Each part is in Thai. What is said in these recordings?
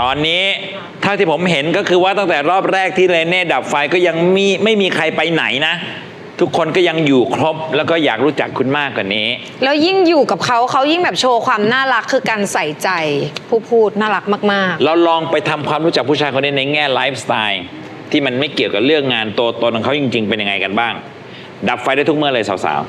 ตอนนี้ถ้าที่ผมเห็นก็คือว่าตั้งแต่รอบแรกที่เรเน่ดับไฟก็ยังมีไม่มีใครไปไหนนะ ทุกคนก็ยังอยู่ครบแล้วก็อยากรู้จักคุณมากกว่านี้ แล้วยิ่งอยู่กับเขาเขายิ่งแบบโชว์ความน่ารักคือการใส่ใจผู้พูดน่ารักมาก เราลองไปทำความรู้จักผู้ชายคนนี้ในแง่ไลฟ์สไตล์ที่มันไม่เกี่ยวกับเรื่องงานตัวตนของเขาจริง ๆ เป็นยังไงกันบ้าง ดับไฟได้ทุกเมื่อเลยสาว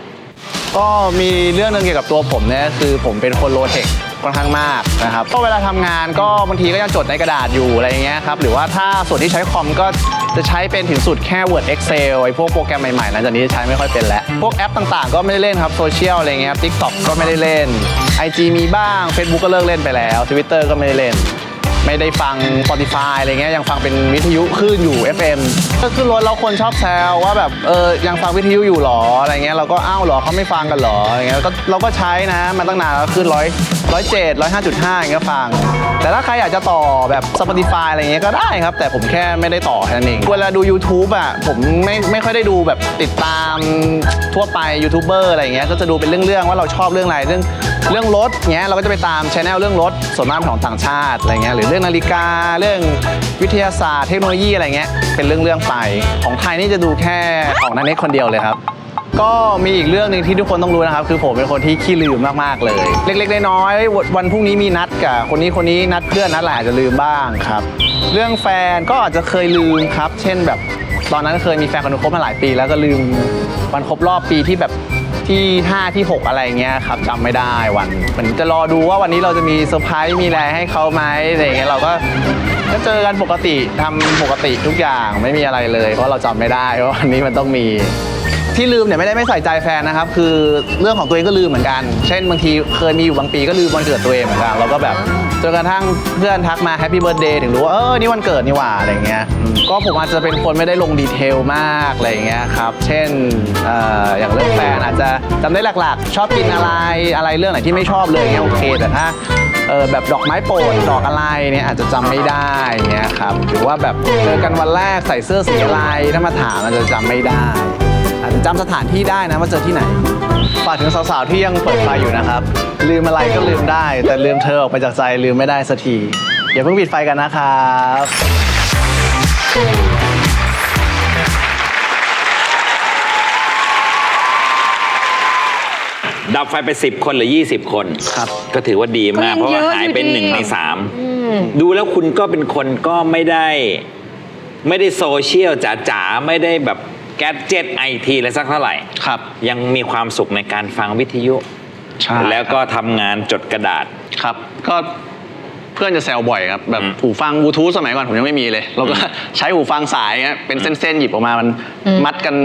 ก็มีเรื่องหนึงเกี่ยวกับตัวผมเนี่ยคือผมเป็นคนโลเทค ค่อนข้างมากนะครับก็เวลาทำงานก็บางทีก็ยังจดในกระดาษอยู่อะไรอย่างเงี้ยครับหรือว่าถ้าส่วนที่ใช้คอมก็จะใช้เป็นถึงสุดแค่ Word Excel ไอ้พวกโปรแกรมใหม่ๆหลังจากนี้จะใช้ไม่ค่อยเป็นแล้ว พวกแอปต่างๆ ก็ไม่ได้เล่นครับโซเชียลอะไรเงี้ยครับ TikTok ก็ไม่ได้เล่น IG มีบ้าง Facebook ก็เลิกเล่นไปแล้ว Twitter ก็ไม่ได้เล่น ไม่ได้ฟัง Spotify อะไรเงี้ยยังฟังเป็นวิทยุคลื่นอยู่ FM ก็ขึ้นรถแล้วคนชอบแซวว่าแบบเออยังฟังวิทยุอยู่หรออะไรเงี้ยเราก็อ้าวหรอเขาไม่ฟังกันหรออะไรเงี้ยก็เราก็ใช้นะมาตั้งนานแล้วขึ้นร้อยร้อยเจ็ดร้อยห้าจุดห้าอย่างเงี้ยฟัง แต่ถ้าใครอยากจะต่อแบบ Spotify อะไรเงี้ยก็ได้ครับ แต่ผมแค่ไม่ได้ต่อแค่นั้นเองเวลาดู YouTube อะผมไม่ไม่ค่อยได้ดูแบบติดตามทั่วไปยูทูบเบอร์อะไรเงี้ยก็จะดูเป็นเรื่องๆว่าเราชอบเรื่องอะไรเรื่อง เรื่องรถเงี้ยเราก็จะไปตามชแนลเรื่องรถส่วนมากของต่างชาติอะไรเงี้ยหรือเรื่องนาฬิกาเรื่องวิทยาศาสตร์เทคโนโลยีอะไรเงี้ยเป็นเรื่องเรื่องไปของไทยนี่จะดูแค่ของนันเน็กคนเดียวเลยครับก็มีอีกเรื่องหนึ่งที่ทุกคนต้องรู้นะครับ คือผมเป็นคนที่ขี้ลืมมากๆเลย เล็กๆน้อยๆวันวันพรุ่งนี้มีนัดกับคนนี้คนนี้นัดเพื่อนนัดอะไรอาจจะลืมบ้างครับ เรื่องแฟนก็อาจจะเคยลืมครับ เช่นแบบ ตอนนั้นเคยมีแฟนคนนึงคบมาหลายปี แล้วก็ลืมวันครบรอบปีที่แบบ ที่ 5 ที่ 6 อะไรเงี้ยครับจำไม่ได้วันเหมือนจะรอดูว่าวันนี้เราจะมีเซอร์ไพรส์มีอะไรให้เขาไหมอะไรเงี้ยเราก็ก็เจอกันปกติทำปกติทุกอย่างไม่มีอะไรเลย เพราะเราจำไม่ได้ว่าวันนี้มันต้องมี ที่ลืมเนี่ยไม่ได้ไม่ใส่ใจแฟนนะครับ คือเรื่องของตัวเองก็ลืมเหมือนกัน เช่นบางทีเคยมีอยู่บางปีก็ลืมวันเกิดตัวเองเหมือนกันเราก็แบบ จนกระทั่งเพื่อนทักมาแฮปปี้เบิร์ดเดย์ถึงรู้ว่าเออนี่วันเกิดนี่หว่าอะไรเงี้ยอืมก็ผมอาจจะเป็นคนไม่ได้ลงดีเทลมากอะไรเงี้ยครับ เช่นเอ่ออย่างเรื่องแฟนอาจจะจำได้หลักๆ ชอบกินอะไรอะไรเรื่องไหนที่ไม่ชอบเลยเงี้ยโอเค แต่ถ้าเออแบบดอกไม้โปรดดอกอะไรเนี่ยอาจจะจำไม่ได้เงี้ยครับหรือว่าแบบเจอกันวันแรกใส่เสื้อสีอะไรถ้ามาถามอาจจะจำไม่ได้ อาจจะจำสถานที่ได้นะว่าเจอที่ไหน ฝากถึงสาวๆที่ยังเปิดไฟอยู่นะครับ ลืมอะไรก็ลืมได้ แต่ลืมเธอออกไปจากใจลืมไม่ได้สักทีอย่าเพิ่งปิดไฟกันนะครับๆดับไฟไป 10 คนหรือ 20 คน ครับ ก็ถือว่าดีมากก็ยังเพราะว่าเยอะหายเป็นอยู่ดีหนึ่งในสามดูแล้วคุณก็เป็นคนก็ไม่ได้ ไม่ได้โซเชียลจ๋าๆ ไม่ได้แบบ แกดเจ็ตไอทีอะไรสักเท่าไหร่ ครับ ยังมีความสุขในการฟังวิทยุ ใช่ แล้วก็ทำงานจดกระดาษ ครับ ก็เพื่อนจะแซวบ่อยครับแบบอืมหูฟังบลูทูธสมัยก่อนผมยังไม่มีเลย เราก็ ใช้หูฟังสายเงี้ยเป็นเส้นๆหยิบออกมามันมัดกัน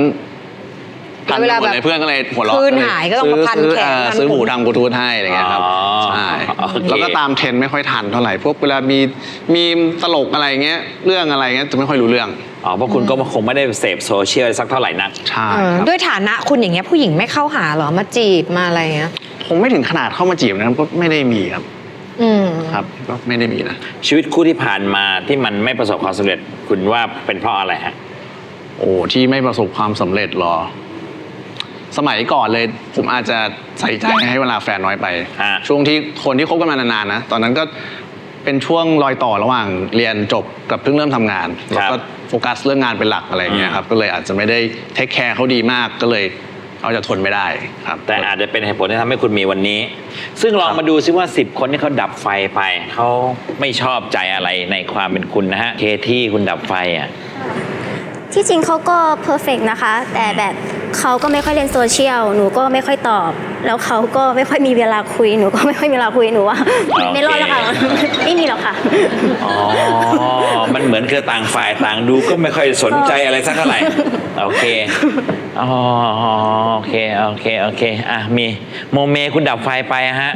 พันแล้วเวลาไปหมดแบบเลยเพื่อนก็เลยหัวเราะคลื่นหายก็ต้องมาพันซื้แขนเอ่อพันซื้อผมหูทางบลูทูธให้อะไรเงี้ยครับอ๋อใช่โอเค แล้วก็ตามเทรนด์ไม่ค่อยทันเท่าไหร่พวกเวลามีมีตลกอะไรเงี้ยเรื่องอะไรเงี้ยจะไม่ค่อยรู้เรื่อง อ๋อเพราะคุณก็คงไม่ได้เสพโซเชียลสักเท่าไหร่นักใช่เออครับด้วยฐานะคุณอย่างเงี้ยผู้หญิงไม่เข้าหาเหรอมาจีบมาอะไรเงี้ยผมไม่ถึงขนาดเข้ามาจีบนะครับก็ไม่ได้มีครับอืมครับ ก็ไม่ได้มีนะชีวิตคู่ที่ผ่านมาที่มันไม่ประสบความสำเร็จ คุณว่าเป็นเพราะอะไรฮะ โอ้ที่ไม่ประสบความสำเร็จหรอ สมัยก่อนเลย ผมอาจจะใส่ใจให้เวลาแฟนน้อยไป ฮะ ช่วงที่คนที่คบกันมานานๆนะตอนนั้นก็ เป็นช่วงรอยต่อระหว่างเรียนจบกับเพิ่งเริ่มทำงานแล้วก็โฟกัสเรื่องงานเป็นหลักอะไรอย่างเงี้ยครับก็เลยอาจจะไม่ได้เทคแคร์เขาดีมากก็เลยเอาจะทนไม่ได้ครับ แต่อาจจะเป็นเหตุผลที่ทำให้คุณมีวันนี้ ซึ่งลองมาดูซิว่า 10 คนที่เขาดับไฟไปเขาไม่ชอบใจอะไรในความเป็นคุณนะฮะเคที่คุณดับไฟอะที่จริงเขาก็เพอร์เฟกนะคะ แต่แบบ เขาก็ไม่ค่อยเล่นโซเชียล หนูก็ไม่ค่อยตอบ แล้วเขาก็ไม่ค่อยมีเวลาคุย หนูก็ไม่ค่อยมีเวลาคุย หนูว่าโอเคไม่รอดแล้วค่ะ ไม่มีหรอกค่ะ อ๋อ มันเหมือนคือต่างฝ่ายต่างดูก็ไม่ค่อยสนใจอะไรสักเท่าไหร่ โอเค อ๋อ โอเค โอเค โอเค อะ มีโมเมคุณดับไฟไปอะฮะ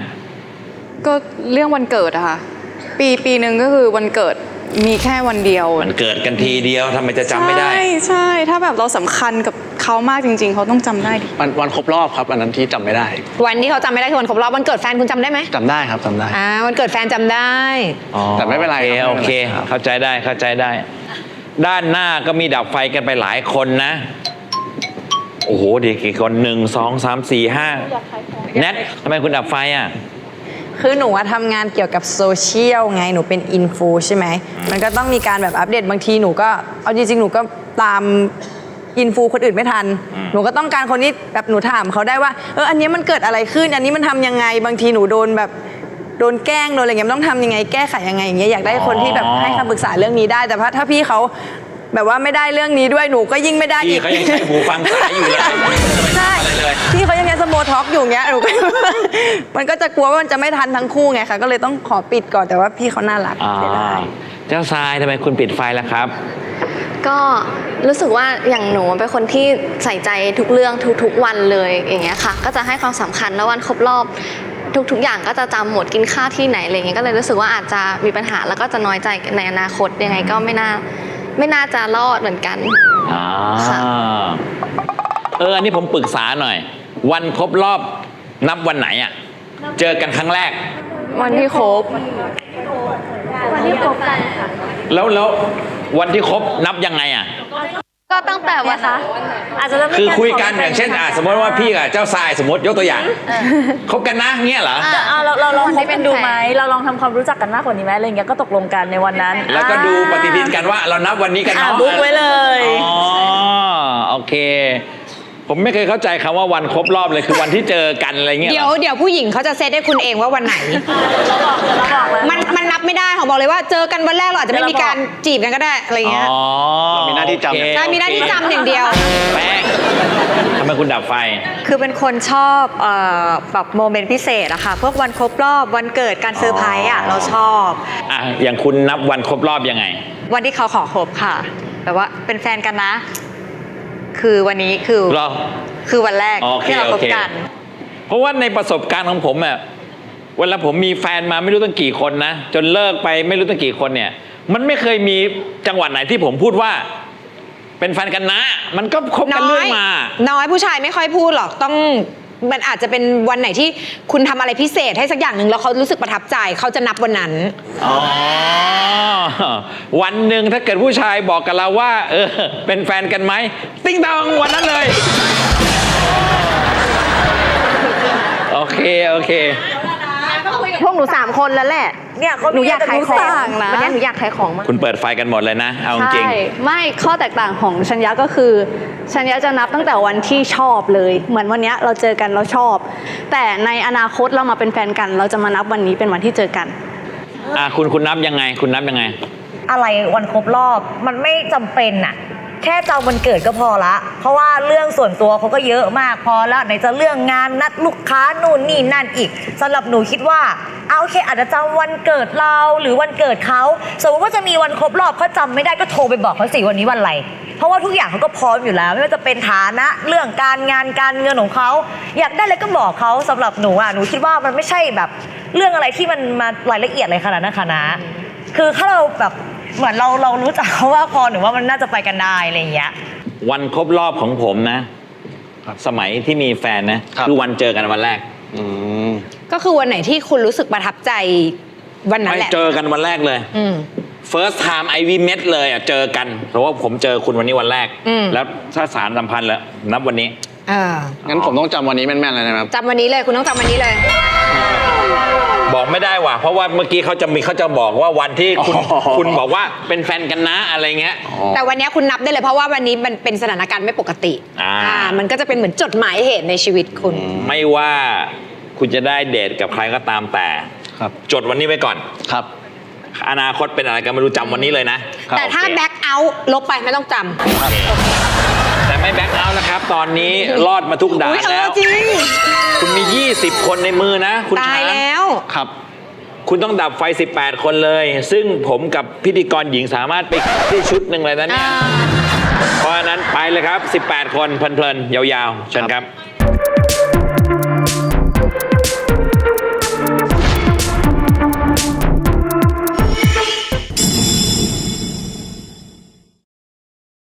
ก็เรื่องวันเกิดอะค่ะ ปีปีหนึ่งก็คือวันเกิด มีแค่วันเดียว มันเกิดกันทีเดียวทำไมจะจำไม่ได้ ใช่ใช่ถ้าแบบเราสำคัญกับเขามากจริง ๆ เขาต้องจำได้ดิวันวันครบรอบครับอันนั้นที่จำไม่ได้วันที่เขาจำไม่ได้คือวันครบรอบวันเกิดแฟนคุณจำได้ไหมจำได้ครับจำได้ อ่าวันเกิดแฟนจำได้แต่ไม่เป็นไรโอเคครับโอเคไม่เป็นไรครับเข้าใจได้เข้าใจได้ ด้านหน้าก็มีดับไฟกันไปหลายคนนะ โอ้โหเด็กกี่คนหนึ่งสองสามสี่ห้าแนททำไมคุณดับไฟอะ คือหนูอะทำงานเกี่ยวกับโซเชียลไงหนูเป็นอินฟูใช่ไหม มันก็ต้องมีการแบบอัปเดตบางทีหนูก็เอาจริงๆ หนูก็ตามอินฟูคนอื่นไม่ทัน หนูก็ต้องการคนที่แบบหนูถามเขาได้ว่าเอออันนี้มันเกิดอะไรขึ้น อันนี้มันทำยังไงบางทีหนูโดนแบบโดนแกล้งโดนอะไรเงี้ยมันต้องทำยังไงแก้ไขยังไงอย่างเงี้ยอยากได้คนที่แบบให้คำปรึกษาเรื่องนี้ได้แต่ว่าถ้าพี่เขา แบบว่าไม่ได้เรื่องนี้ด้วยหนูก็ยิ่งไม่ได้อีพี่ก เขายังใช้หูฟังสายอยู่เลยใช่อะไรเลย พี่เขายังไงสโมท็อกอยู่เงี้ยหนูก็ มันก็จะกลัวว่ามันจะไม่ทันทั้งคู่ไงค่ะ ก็เลยต้องขอปิดก่อนแต่ว่าพี่เขาน่ารักอ่าเสียดายเจ้าทรายทำไมคุณปิดไฟล่ะครับ ก็รู้สึกว่าอย่างหนูเป็นคนที่ใส่ใจทุกเรื่องทุกๆวันเลยอย่างเงี้ยค่ะ ก็จะให้ความสำคัญแล้ววันครบรอบ ทุกๆ อย่างก็จะจำหมดกินข้าวที่ไหนอะไรเงี้ยก็เลยรู้สึกว่าอาจจะมีปัญหาแล้วก็จะน้อยใจในอนาคตยังไงก็ไม่น่า ไม่น่าจะรอดเหมือนกันอ่าค่ะเอออันนี้ผมปรึกษาหน่อย วันครบรอบนับวันไหนอะ เจอกันครั้งแรก วันที่คบแล้วแล้ววันที่ครบนับยังไงอะ ก็ตั้งแต่วันนั้นอาจจะเริ่มไม่คือคุยขกันอย่างเช่นอะสมมติว่าพี่กับเจ้าทรายสมมติยกตัวอย่างคบกันนะเงี้ยเหรออะอะเราเราลองวันคที่บเป็กันนดูแฟนไหมเราลองทำความรู้จักกันมากกว่านี้ไหมอะไรอย่างเงี้ยก็ตกลงกันในวันนั้น แล้วก็ดูอ่าปฏิทินกันว่าเรานับวันนี้กันอ่าเนาะบุ๊กไว้เลยอ๋อโอเค ผมไม่เคยเข้าใจคำว่าวันครบรอบเลยคือวันที่เจอกันอะไรเงี้ยหรอเดี๋ยวเดี๋ยวผู้หญิงเขาจะเซตให้คุณเองว่าวันไหนเราบอกเราบอกแล้วมันมันนับ ไม่ได้ของบอกเลยว่าเจอกันวันแรกเราอาจจะไม่มีการจีบกันก็ได้อะไรเงี้ยอ๋อเรามีหน้าที่จำโอเคใช่มีหน้าที่จำอย่างเดียว แป้งทำไมคุณดับไฟ คือเป็นคนชอบเอ่อแบบโมเมนต์พิเศษอะค่ะพวกวันครบรอบวันเกิดการเซอร์ไพรส์อะเราชอบ อะ อย่างคุณนับวันครบรอบยังไง วันที่เขาขอคบค่ะแบบว่าเป็นแฟนกันนะ คือวันนี้คือ เหรอ คือวันแรกโอเคที่เราคโอบเค กัน เพราะว่าในประสบการณ์ของผมอะ เวลาผมมีแฟนมาไม่รู้ตั้งกี่คนนะ จนเลิกไปไม่รู้ตั้งกี่คนเนี่ย มันไม่เคยมีจังหวัดไหนที่ผมพูดว่า เป็นแฟนกันนะ มันก็คบกันน้เรื่ออยยมา น้อยผู้ชายไม่ค่อยพูดหรอกต้องมันอาจจะเป็นวันไหนที่คุณทำอะไรพิเศษให้สักอย่างหนึ่งแล้วเขารู้สึกประทับใจเขาจะนับวันนั้น อ๋อ วันหนึ่งถ้าเกิดผู้ชายบอกกับเราว่า เออ เป็นแฟนกันไหม ติ้งตองวันนั้นเลย โอเค โอเค พวกหนูสามคนแล้วแหละ เนี่ยเขาหนูอยากขายของต่างนะวันนี้หนูอยากขายของมาก คุณเปิดไฟกันหมดเลยนะ เอาจริง ใช่ ไม่ข้อแตกต่างของชัญญะก็คือ ชัญญะจะนับตั้งแต่วันที่ชอบเลย เหมือนวันเนี้ยเราเจอกันเราชอบ แต่ในอนาคตเรามาเป็นแฟนกัน เราจะมานับวันนี้เป็นวันที่เจอกัน อะคุณคุณนับยังไง คุณนับยังไง อะไรวันครบรอบมันไม่จำเป็นอะ แค่จำวันเกิดก็พอละ เพราะว่าเรื่องส่วนตัวเขาก็เยอะมากพอแล้วไหนจะเรื่องงานนัดลูกค้านู่นนี่นั่นอีกสำหรับหนูคิดว่าเอาโอเคอาจจะจำวันเกิดเราหรือวันเกิดเขาสมมติว่าจะมีวันครบรอบเขาจำไม่ได้ก็โทรไปบอกเขาสิวันนี้วันอะไรเพราะว่าทุกอย่างเขาก็พร้อมอยู่แล้ว ไม่ว่าจะเป็นฐานะ เรื่องการงานการเงินของเขาอยากได้อะไรก็บอกเขาสำหรับหนูอะหนูคิดว่ามันไม่ใช่แบบ เรื่องอะไรที่มันมารายละเอียดอะไรขนาดนั้นค่ะนะคือถ้าเราแบบ เหมือนเราเรารู้จักเขาว่าพอหนูว่ามันน่าจะไปกันได้อะไรอย่างเงี้ย วันครบรอบของผมนะ สมัยที่มีแฟนนะครับคือวันเจอกันวันแรกอืมก็คือวันไหนที่คุณรู้สึกประทับใจวันนั้นไม่แหละ เจอกันวันแรกเลยอืม first time I we met เลยอะเจอกัน เพราะว่าผมเจอคุณวันนี้วันแรกอืมแล้วถ้าสารสัมพันธ์แล้ว นับวันนี้เอองั้นผมต้องจำวันนี้แม่นๆเลยนะครับจำวันนี้เลยคุณต้องจำวันนี้เลย บอกไม่ได้ว่ะเพราะว่าเมื่อกี้เขาจะมีเขาจะบอกว่าวันที่คุณอ๋อ คุณบอกว่าเป็นแฟนกันนะอะไรเงี้ย แต่วันนี้คุณนับได้เลยเพราะว่าวันนี้มันเป็นสถานการณ์ไม่ปกติอ่ามันก็จะเป็นเหมือนจดหมายเหตุในชีวิตคุณ ไม่ว่าคุณจะได้เดทกับใครก็ตามแต่ ครับ จดวันนี้ไว้ก่อน ครับ อนาคตเป็นอะไรก็ไม่รู้จำวันนี้เลยนะครับแต่ถ้าโอเค แบ็คเอาท์ลบไปไม่ต้องจำแต่ ไม่แบ็คเอาท์นะครับ ตอนนี้รอดมาทุกด่าอุ๊นยเอแล้อว จริง คุณมี 20 คนในมือนะ คุณตายช้างแล้ว ครับ คุณต้องดับไฟ 18 คนเลย ซึ่งผมกับพิธีกรหญิงสามารถไปได้ชุดหนึ่งเลยนะเนี่ย เพราะฉะนั้นไปเลยครับ 18 คนเพลินๆ ยาวๆเชิญครับ